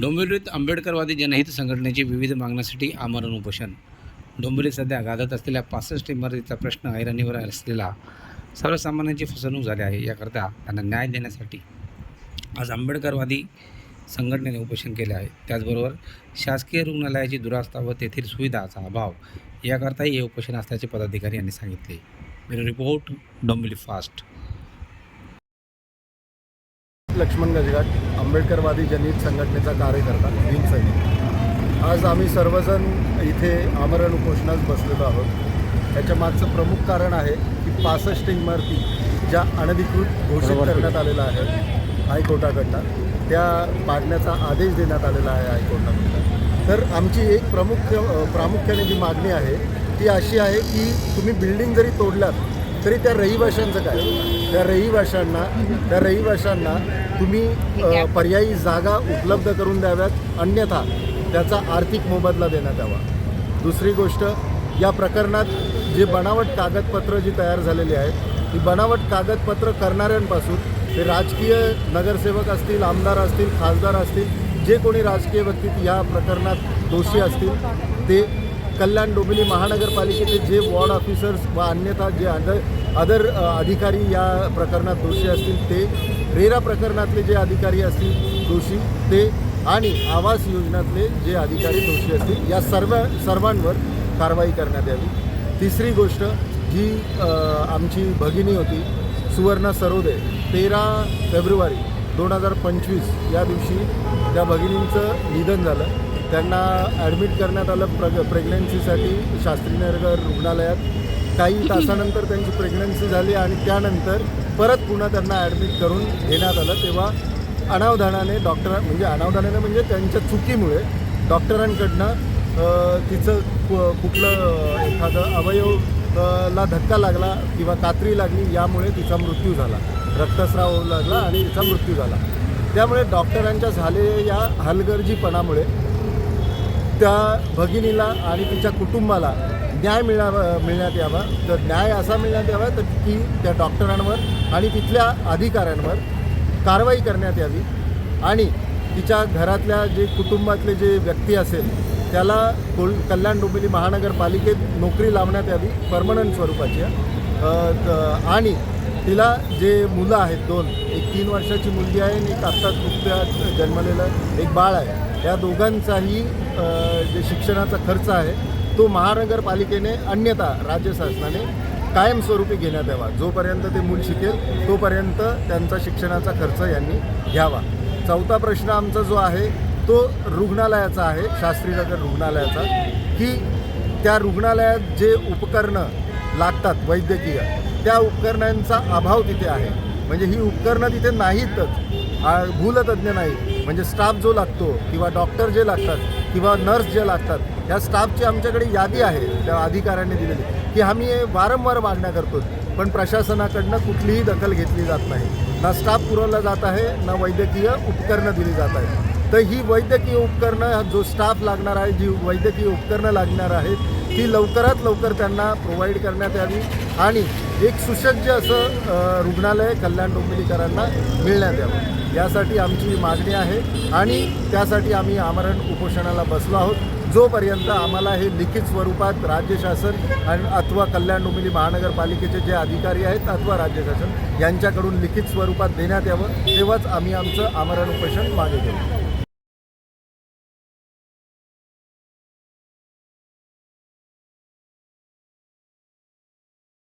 डोंबिवलीत आंबेडकरवादी जनहित संघटनेची विविध मागण्यासाठी आमरण उपोषण. डोंबिवलीत सध्या गाजत असलेल्या पासष्ट इमारतीचा प्रश्न ऐरणीवर असलेला सर्वसामान्यांची फसवणूक झाली आहे याकरता त्यांना न्याय देण्यासाठी आज आंबेडकरवादी संघटनेने उपोषण केले आहे. त्याचबरोबर शासकीय रुग्णालयाची दुरावस्था व तेथील सुविधाचा अभाव याकरताही हे उपोषण असल्याचे पदाधिकारी यांनी सांगितले. Bureau report Dombivli fast. Laxman Gajgat आंबेडकरवादी जनहित संघटनेचा कार्यकर्ता भीम सैनिक. आज आम्ही सर्वजण इथे आमरण उपोषणास बसलेलो आहोत. त्याच्या मागचं प्रमुख कारण आहे की पासष्ट इमारती ज्या अनधिकृत घोषित करण्यात आलेल्या आहेत हायकोर्टाकडनं त्या पाडण्याचा आदेश देण्यात आलेला आहे हायकोर्टाकडनं. तर आमची एक प्रमुख प्रामुख्याने जी मागणी आहे ती अशी आहे की तुम्ही बिल्डिंग जरी तोडल्यात तरी त्या रहिवाशांचं काय त्या रहिवाशांना त्या रहिवाशांना तुम्ही पर्यायी जागा उपलब्ध करून द्याव्यात अन्यथा त्याचा आर्थिक मोबदला देण्यात यावा. दुसरी गोष्ट या प्रकरणात जे बनावट कागदपत्र जी तयार झालेली आहेत ती बनावट कागदपत्र करणाऱ्यांपासून ते राजकीय नगरसेवक असतील आमदार असतील खासदार असतील जे कोणी राजकीय व्यक्ती या प्रकरणात दोषी असतील. ते कल्याण डोंबिवली महानगरपालिकेचे जे वॉर्ड ऑफिसर्स व अन्यथा जे अदर अदर अधिकारी या प्रकरणात दोषी असतील ते रेरा प्रकरणातले जे अधिकारी असतील दोषी ते आणि आवास योजनातले जे अधिकारी दोषी असतील या सर्व सर्वांवर कारवाई करण्यात यावी. तिसरी गोष्ट जी आमची भगिनी होती सुवर्णा सरोदे तेरा फेब्रुवारी दोन हजार पंचवीस या दिवशी त्या भगिनींचं निधन झालं. त्यांना ॲडमिट करण्यात आलं प्रग प्रेग्नन्सीसाठी शास्त्रीनगर रुग्णालयात. काही तासानंतर त्यांची प्रेग्नन्सी झाली आणि त्यानंतर परत पुन्हा त्यांना ॲडमिट करून घेण्यात आलं. तेव्हा अनावधानाने डॉक्टर म्हणजे अनावधानाने म्हणजे त्यांच्या चुकीमुळे डॉक्टरांकडनं तिचं कु- कुठलं एखादं अवयव ला धक्का लागला किंवा कात्री लागली यामुळे तिचा मृत्यू झाला. रक्तस्राव होऊ लागला आणि तिचा मृत्यू झाला. त्यामुळे डॉक्टरांच्या झालेल्या या हलगर्जीपणामुळे त्या भगिनीला आणि तिच्या कुटुंबाला न्याय मिळावा मिळण्यात यावा. तर न्याय असा मिळण्यात यावा तर ती त्या डॉक्टरांवर आणि तिथल्या अधिकाऱ्यांवर कारवाई करण्यात यावी. आणि तिच्या घरातल्या जे कुटुंबातले जे व्यक्ती असेल त्याला कोल कल्याण डोंबिवली महानगरपालिकेत नोकरी लावण्यात यावी परमनंट स्वरूपाची. आणि तिला जे मुलं आहेत दोन एक तीन वर्षाची मुलगी आहे आणि एक आत्ताच नुकत्याच जन्मलेलं एक बाळ आहे. या दोघांचाही जे शिक्षणाचा खर्च आहे तो महानगरपालिकेने अन्यथा राज्य शासनाने कायमस्वरूपी घेण्यात यावा. जोपर्यंत ते मूल शिकेल तोपर्यंत त्यांचा शिक्षणाचा खर्च यांनी घ्यावा. चौथा प्रश्न आमचा जो आहे तो रुग्णालयाचा आहे शास्त्रीनगर रुग्णालयाचा की त्या रुग्णालयात जे उपकरणं लागतात वैद्यकीय त्या उपकरणांचा अभाव तिथे आहे. म्हणजे ही उपकरणं तिथे नाहीतच. हा भूलतज्ञ नाही. म्हणजे स्टाफ जो लागतो किंवा डॉक्टर जे लागतात किंवा नर्स जे लागतात या स्टाफची आमच्याकडे यादी आहे त्या अधिकाऱ्यांनी दिलेली. की आम्ही हे वारंवार मागण्या करतो. पण प्रशासनाकडनं कुठलीही दखल घेतली जात नाही. ना स्टाफ पुरवला जात आहे ना वैद्यकीय उपकरणं दिली जात आहेत. तर ही वैद्यकीय उपकरणं जो स्टाफ लागणार आहे जी वैद्यकीय उपकरणं लागणार आहेत ती लवकरात लवकर त्यांना प्रोव्हाइड करण्यात यावी आणि एक सुसज्ज असं रुग्णालय कल्याण डोंबिवलीकरांना मिळण्यात यावं. यासाठी आमची मागणी आहे आणि त्यासाठी आम्ही आमरण उपोषणाला बसलो आहोत. जोपर्यंत आम्हाला हे लिखित स्वरूपात राज्य शासन आणि अथवा कल्याण डोंबिवली महानगरपालिकेचे जे अधिकारी आहेत अथवा राज्य शासन यांच्याकडून लिखित स्वरूपात देण्यात यावं तेव्हाच आम्ही आमचं आमरण उपोषण मागे घेऊ.